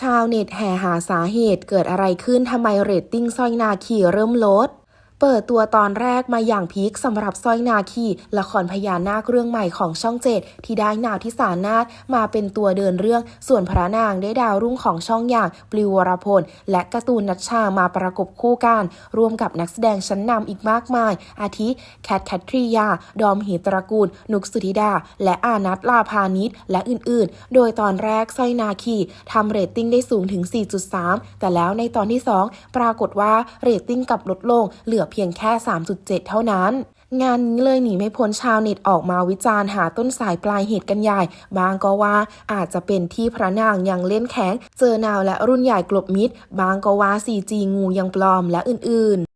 ชาวเน็ตแห่หาสาเหตุเกิดอะไรขึ้นทำไมเรตติ้งสร้อยนาคีเริ่มลด เปิดตัวตอนแรกมาอย่างพีคสำหรับสร้อยนาคี ละครพญานาคเรื่องใหม่ของช่องเจ็ดที่ได้นาวที่สานาถมาเป็นตัวเดินเรื่อง ส่วนพระนางได้ดาวรุ่งของช่องอย่างปลิววรพล และการ์ตูนนัชชามาประกบคู่กัน ร่วมกับนักแสดงชั้นนำอีกมากมาย อาทิแคทแคทริยา ดอมเหตรกูล นุกสุธิดา และอานัทลาพานิชและอื่นๆ โดยตอนแรกสร้อยนาคีทำเรตติ้งได้สูงถึง 4.3 แต่แล้วในตอนที่ 2 ปรากฏว่าเรตติ้งกลับลดลงเหลือเพียงแค่ 3.7 เท่านั้น งานนี้เลยหนีไม่พ้นชาวเน็ตออกมาวิจารณ์หาต้นสายปลายเหตุกันใหญ่ บางก็ว่าอาจจะเป็นที่พระนางยังเล่นแข็ง เจอนาวและรุ่นใหญ่กลบมิดบางก็ว่า 4G งูยังปลอมและอื่นๆ